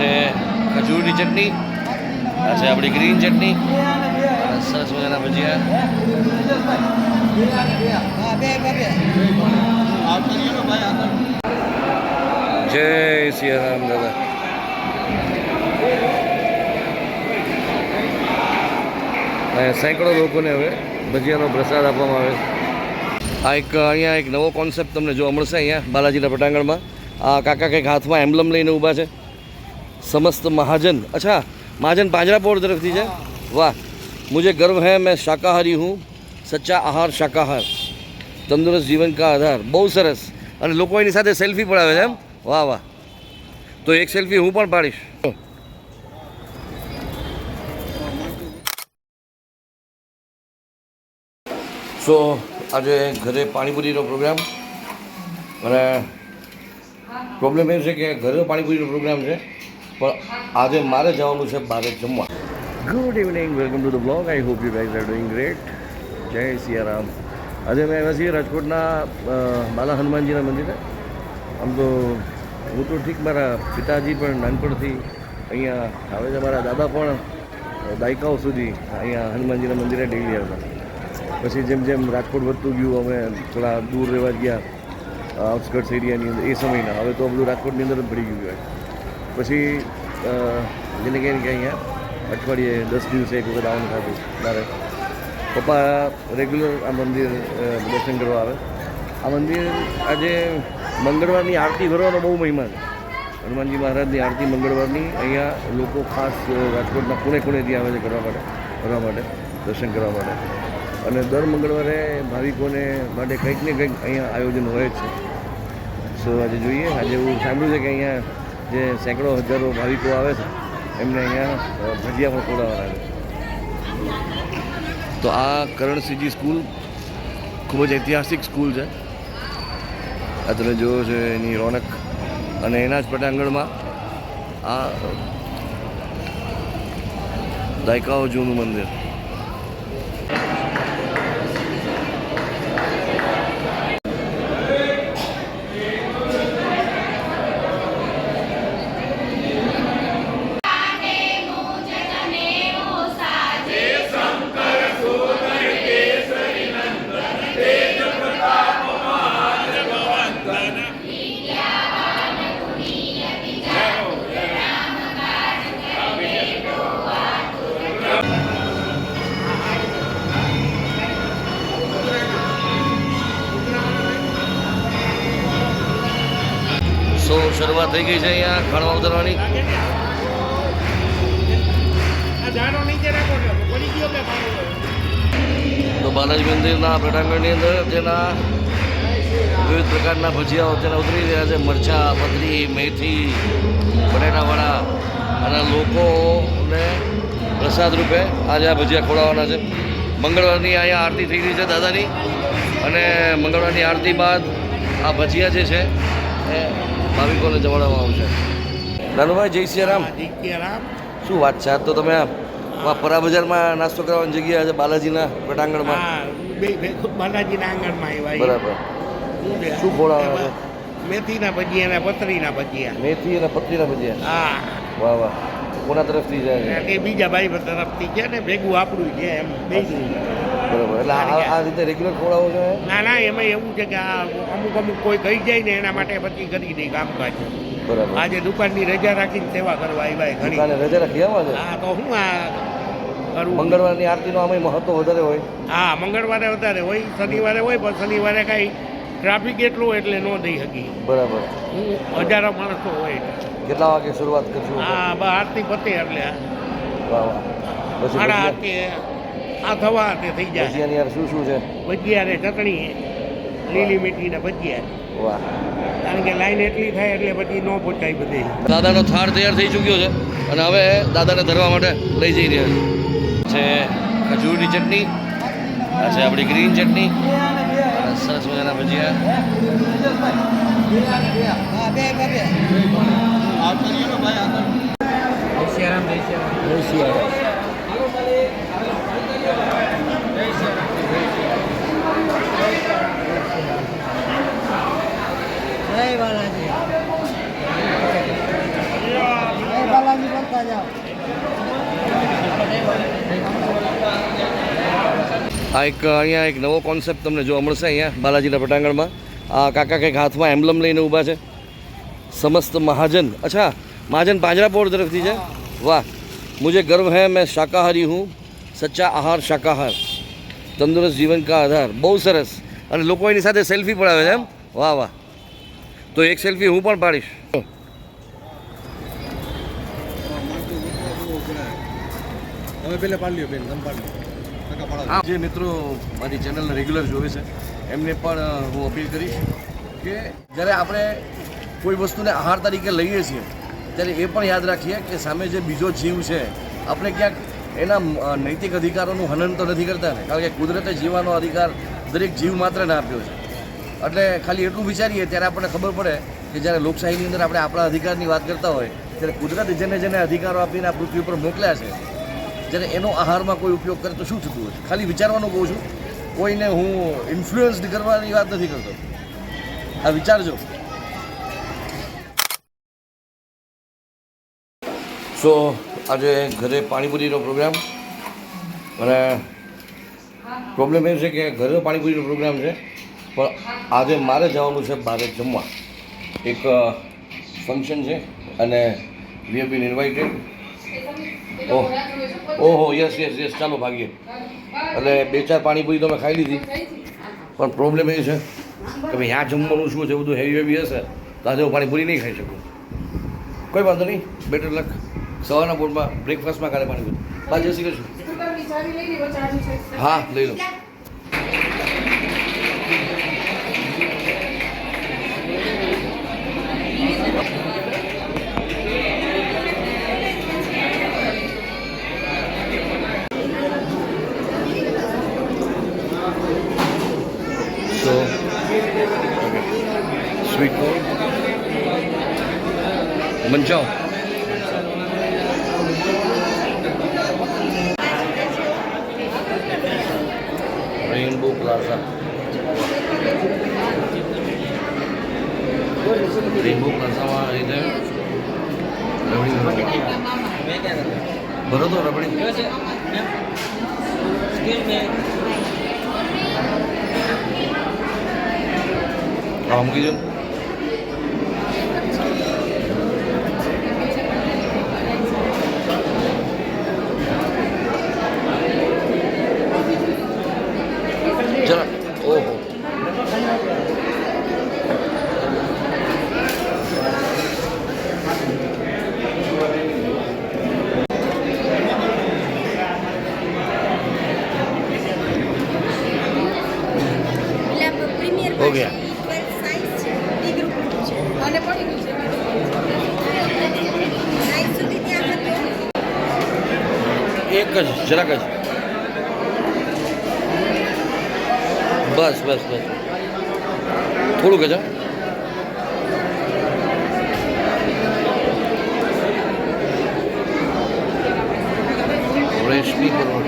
છે ખજૂરની ચટણી, આ છે આપણી ગ્રીન ચટણી સરસ મજાના ભજીયા. જય સિયારામ દાદા. સેંકડો લોકોને હવે ભજીયાનો પ્રસાદ આપવામાં આવે આ એક, અહીંયા એક નવો કોન્સેપ્ટ તમને જોવા મળશે અહીંયા બાલાજીના પટાંગણમાં. આ કાકા કંઈક હાથમાં એમ્બલમ લઈને ઊભા છે. समस्त મહાજન અચ્છા મહાજન पांजरापोर તરફથી છે વાહ मुझे ગર્વ है મેં શાકાહારી હું સચ્ચા આહાર શાકાહાર તંદુરસ્ત જીવન કા આધાર બહુ સરસ અને લોકો એની સાથે સેલ્ફી પડાવે છે એમ વાહ વાહ તો એક સેલ્ફી હું પણ પાડીશ સો આજે ઘરે પાણીપુરીનો પ્રોગ્રામ અને પ્રોબ્લેમ એ છે કે ઘરે પાણીપુરીનો પ્રોગ્રામ છે પણ આજે મારે જવાનું છે બહાર જમવા. Good evening welcome to the blog I hope you guys are doing great જય સિયારામ. આજે અમે આવ્યા છીએ રાજકોટના બાલા હનુમાનજીના મંદિરે. આમ તો હું તો ઠીક મારા પિતાજી પણ નાનપણથી અહીંયા આવે છે. મારા દાદા પણ દાયકાઓ સુધી અહીંયા હનુમાનજીના મંદિરે ડેલી આવતા. પછી જેમ જેમ રાજકોટ વધતું ગયું, અમે થોડા દૂર રહેવા ગયા આઉટસ્કર્ટ્સ એરિયાની અંદર એ સમયના. હવે તો બધું રાજકોટની અંદર જ પડી ગયું હોય. પછી જેને ને કે અહીંયા અઠવાડિયે દસ દિવસે એક વખત આવવાનું થતું મારે પપ્પા રેગ્યુલર આ મંદિર દર્શન કરવા આવે. આ મંદિર આજે મંગળવારની આરતી ભરવાનો બહુ મહિમા છે. હનુમાનજી મહારાજની આરતી મંગળવારની. અહીંયા લોકો ખાસ રાજકોટના ખૂણે ખૂણેથી આવે છે કરવા માટે કરવા માટે, દર્શન કરવા માટે. અને દર મંગળવારે ભાવિકોને માટે કંઈક ને કંઈક અહીંયા આયોજન હોય જ છે. સો આજે જોઈએ. આજે એવું સાંભળ્યું છે કે અહીંયા જે સેંકડો હજારો ભાવિકો આવે છે, એમને અહીંયા ભજીયા પણ ખોડાવવાના છે. તો આ કરણસિંહજી સ્કૂલ ખૂબ જ ઐતિહાસિક સ્કૂલ છે. આ તમે જોયો છે એની રોનક. અને એના જ પટાંગણમાં આ દાયકાઓ જૂનું મંદિર. થઈ ગઈ છે અહીંયા ખાણવા ઉતરવાની. તો બાલાજી મંદિરના પટાંગણની અંદર તેના વિવિધ પ્રકારના ભજીયાઓ તેના ઉતરી રહ્યા છે. મરચાં પતરી મેથી, બટેટાવાળા. અને લોકોને પ્રસાદ રૂપે આજે આ ભજીયા ખોડાવવાના છે. મંગળવારની અહીંયા આરતી થઈ રહી છે દાદાની. અને મંગળવારની આરતી બાદ આ ભજીયા જે છે એ ભાવિકોને જમાડવામાં આવશે. નાનુભાઈ જય સિયારામ. શું વાત છે? તો તમે પરા બજારમાં નાસ્તો કરવાની જગ્યા છે બાલાજીના પટાંગણમાં. બાલાજીના આંગણમાં આવ્યા બરાબર. શું ખોળાવે છે? મેથીના ભજીયા અને પતરીના ભજીયા. મેથી અને પત્રીના ભજીયા? હા. વાહ વાહ. કોના તરફથી જાય છે? એ બીજા ભાઈ તરફથી છે ને ભેગું આપણું છે એમ. બેસી બરાબર. એટલે આ આ રીતે રેગ્યુલર ખવડાવો છો? ના ના એમાં એવું છે કે આ અમુક અમુક કોઈ કહી જાય ને એના માટે પછી કરી દે કામકાજ. બરાબર. આજે દુકાનની રજા રાખીને સેવા કરવા આવ્યા ઘણી. રજા રાખી છે? હા તો હું આ કરું? મંગળવારની આરતીનો આમાં મહત્વ વધારે હોય. હા મંગળવારે વધારે હોય શનિવારે હોય પણ શનિવારે કાંઈ ટ્રાફિક એટલું એટલે ન દઈ શકી બરાબર. હું હજારો માણસો હોય. કેટલા વાગે શરૂઆત કરશું? હા આરતી પતે એટલે. વાહ વાહ. પછી સાડા આતે આ થવા તે થઈ જાય. ભજીયાની યાર શું શું છે? ભજીયા ને ચટણી લીલી મીઠી ને ભજીયા. વાહ. કારણ કે લાઈન એટલી થાય એટલે પછી ન પહોંચાય બધી. દાદાનો થાળ તૈયાર થઈ ચૂક્યો છે અને હવે દાદાને ધરવા માટે લઈ જઈ રહ્યા છે. છે ખજૂરની ચટણી આ છે આપણી ગ્રીન ચટણી. સરસ મજાના ભજીયા. જય બાલાજી આ એક, અહીંયા એક નવો કોન્સેપ્ટ તમને જોવા મળશે અહીંયા, બાલાજીના પટાંગણમાં. આ કાકા કંઈક હાથમાં એમ્બલમ લઈને ઊભા છે. સમસ્ત મહાજન. અચ્છા, મહાજન પાંજરાપોળ તરફથી છે? વાહ. મુજે ગર્વ હૈ, મેં શાકાહારી હું. સચ્ચા આહાર શાકાહાર. તંદુરસ્ત જીવન કા આધાર. બહુ સરસ. અને લોકો એની સાથે સેલ્ફી પડાવે છે એમ? વાહ વાહ. તો એક સેલ્ફી હું પણ પાડીશ. તમે પેલા પાડી લ્યો બેન, તમે જે મિત્રો મારી ચેનલને રેગ્યુલર જોવે છે, એમને પણ હું અપીલ કરીશ કે જ્યારે આપણે કોઈ વસ્તુને આહાર તરીકે લઈએ છીએ, ત્યારે એ પણ યાદ રાખીએ કે સામે જે બીજો જીવ છે, આપણે ક્યાંક એના નૈતિક અધિકારોનું હનન તો નથી કરતા ને, કારણ કે કુદરતે જીવવાનો અધિકાર દરેક જીવ માત્રને આપ્યો છે. એટલે ખાલી એટલું વિચારીએ, ત્યારે આપણને ખબર પડે કે જ્યારે લોકશાહીની અંદર આપણે આપણા અધિકારની વાત કરતા હોય ત્યારે કુદરતે જેને જેને અધિકારો આપીને આ પૃથ્વી પર મોકલ્યા છે, જ્યારે એનો આહારમાં કોઈ ઉપયોગ કરે તો શું થતું હોય ખાલી વિચારવાનું કહું છું, કોઈને હું ઇન્ફ્લુઅન્સ કરવાની વાત નથી કરતો. આ વિચારજો. સો આજે ઘરે પાણીપુરીનો પ્રોગ્રામ અને પ્રોબ્લેમ એ છે કે ઘરે પાણીપુરીનો પ્રોગ્રામ છે, પણ આજે મારે જવાનું છે બહાર જમવા. એક ફંક્શન છે અને વી હેવ બીન ઇન્વાઇટેડ ઓહ ઓહો યસ યસ યસ ચાલો ભાગીએ. એટલે બે ચાર પાણીપુરી તમે ખાઈ લીધી. પણ પ્રોબ્લેમ એ છે કે ભાઈ આ જમવાનું શું છે બધું હેવી હેવી હશે. તો આજે હું પાણીપુરી નહીં ખાઈ શકું. કોઈ વાંધો નહીં. બેટર લક સવારના બોર્ડમાં બ્રેકફાસ્ટમાં કાલે પાણીપુરી બા જય શ્રી છું. હા લઈ લો Sweet corn. Manchao. Rainbow Plaza. Rainbow Plaza માં આ રીતે રબડી ભરો તો રબડી હા મૂકી દો એક જ જરાક જ. બસ બસ બસ. થોડુંક જ રેશમી કરોડ